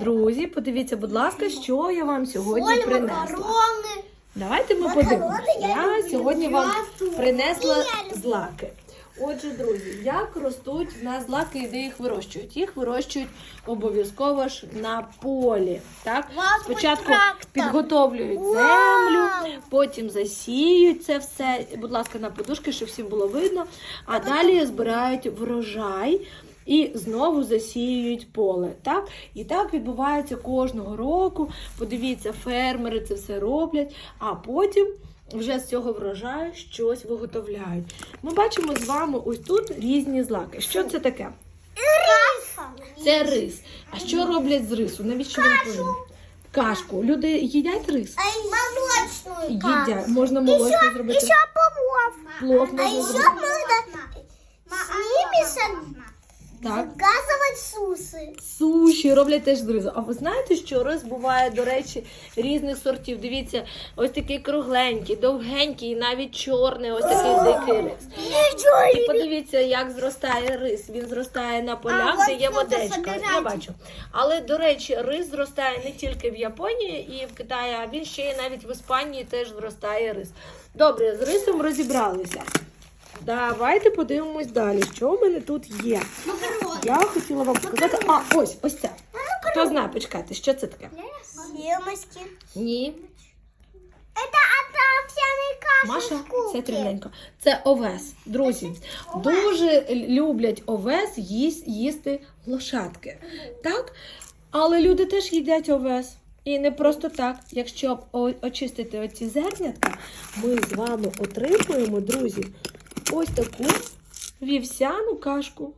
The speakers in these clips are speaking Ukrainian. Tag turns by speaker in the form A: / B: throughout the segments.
A: Друзі, подивіться, будь ласка, що я вам сьогодні
B: Оль,
A: принесла.
B: макарони.
A: Давайте ми подивимося.
B: я
A: Я сьогодні вам принесла злаки. Отже, друзі, як ростуть в нас злаки і де їх вирощують? Їх вирощують обов'язково ж на полі. Так? Спочатку підготовлюють землю, потім засіють це все. Будь ласка, на подушки, щоб всім було видно. А далі збирають врожай. І знову засіюють поле. Так? І так відбувається кожного року. Подивіться, фермери це все роблять, а потім вже з цього врожаю щось виготовляють. Ми бачимо з вами ось тут різні злаки. Що це таке? Це рис. А що роблять з рису? Навіщо повинні? Кашку. Люди їдять рис?
B: Молочную
A: Їдять. Можна молочно зробити.
B: Еще плов.
A: Плов можна зробити.
B: можно с ними
A: Так.
B: газовать сусы.
A: Суші роблять теж з рису. А ви знаєте, що рис буває, до речі, різних сортів. Дивіться, ось такий кругленький, довгенький, і навіть чорний, ось такий дикий рис. І подивіться, як зростає рис. Він зростає на полях,
B: А,
A: де є водичка.
B: собирайте.
A: Я бачу. Але до речі, рис зростає не тільки в Японії і в Китаї, а він ще й навіть в Іспанії теж зростає рис. Добре, з рисом розібралися. Давайте подивимось далі, що в мене тут є. Я хотіла вам показати. А, ось, ось це. Хто знає, почекайте, що це таке?
B: Семечки.
A: Ні. Маша, це трівненько. Це овес. Друзі, дуже люблять овес їсть, їсти лошадки. Так? Але люди теж їдять овес. І не просто так. Якщо очистити оці зернятка, ми з вами отримуємо, друзі, ось таку вівсяну кашку.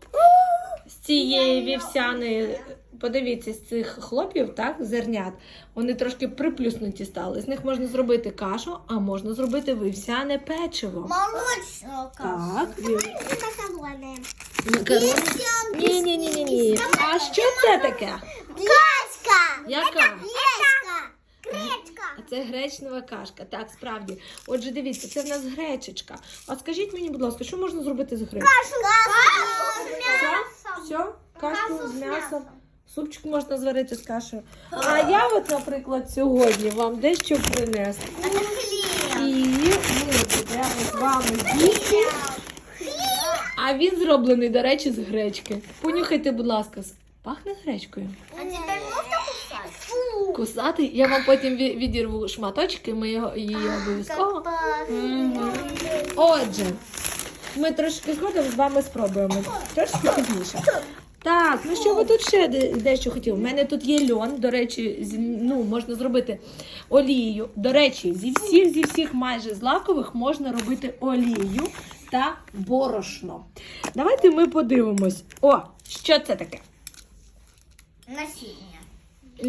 A: З цієї вівсяної, подивіться, з цих хлопів, так, зернят, вони трошки приплюснуті стали. З них можна зробити кашу, а можна зробити вівсяне печиво.
B: Молочную кашу.
A: Так, вів- макарони. Ні, ні, ні, ні, ні. А що це таке?
B: Кашка.
A: Яка? Це гречнева кашка. Так, справді. Отже, дивіться, це в нас гречечка. А скажіть мені, будь ласка, що можна зробити з гречкою?
B: Кашу.
A: Все?
B: мясом.
A: Все? Кашку з
B: з
A: м'ясом. Супчик можна зварити з кашею. А я от, наприклад, сьогодні вам дещо принесла. І ми будемо з вами їсти. А він зроблений, до речі, з гречки. Понюхайте, будь ласка, пахне гречкою. Кусати, я вам потім відірву шматочки, ми його її обов'язково. Отже, ми трошки згодом з вами спробуємо. Трошки пізніше. Так, ну що ви тут ще дещо хотіли? У мене тут є льон, до речі, ну, можна зробити олією. До речі, зі всіх, зі всіх майже злакових можна робити олію та борошно. Давайте ми подивимось. О, що це таке?
B: Насильно.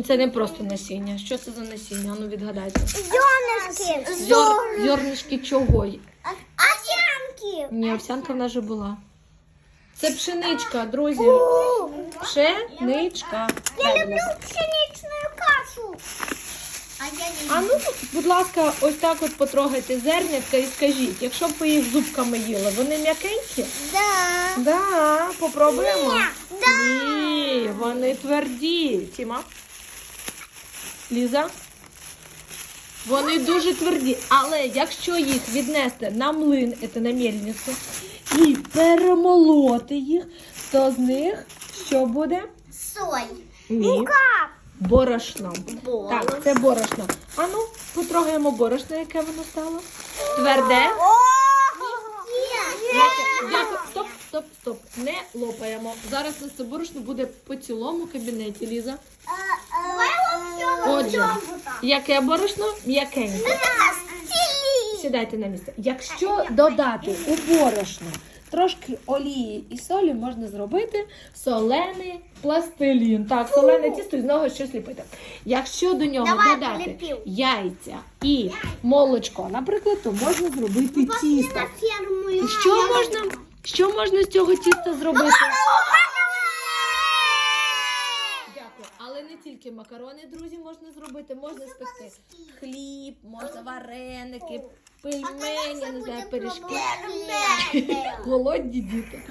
A: Це не просто насіння. Що це за насіння? Ну відгадайте.
B: Зернышки.
A: Зер... Зернишки чого?
B: Овсянки.
A: Ні, овсянка в нас вже була. Це пшеничка, друзі. Пшеничка.
B: Я люблю
A: ласка.
B: пшеничную кашу. А
A: ну, будь ласка, ось так от потрогайте зернятка і скажіть, якщо б ви їх зубками їли, вони м'якенькі?
B: Да.
A: Да, попробуємо.
B: Да.
A: Ні, вони тверді. Тіма. Ліза. Вони дуже тверді, але якщо їх віднести на млин, це на мельницю, і перемолоти їх, то з них що буде?
B: Соль.
A: Ні. Борошно.
B: Борошно.
A: Так, це борошно. А ну, потрогаємо борошно, яке воно стало. Тверде. Яке-. Стоп, стоп, стоп. Не лопаємо. Зараз у нас це борошно буде по цілому кабінеті, Ліза. Отже, яке борошно? М'якеньке. Сідайте на місце. Якщо додати у борошно трошки олії і солі, можна зробити солений пластилін. Так, солене тісто і з нього щось ліпити. Якщо до нього
B: Давай,
A: додати
B: поліпів.
A: яйця і молочко, наприклад, то можна зробити тісто. І що можна, що можна з цього тіста зробити? Дякую. Але не тільки макарони, друзі, можна зробити. Можна спекти хліб, можна вареники, пельмені, не знаю, пиріжки. Голодні діти.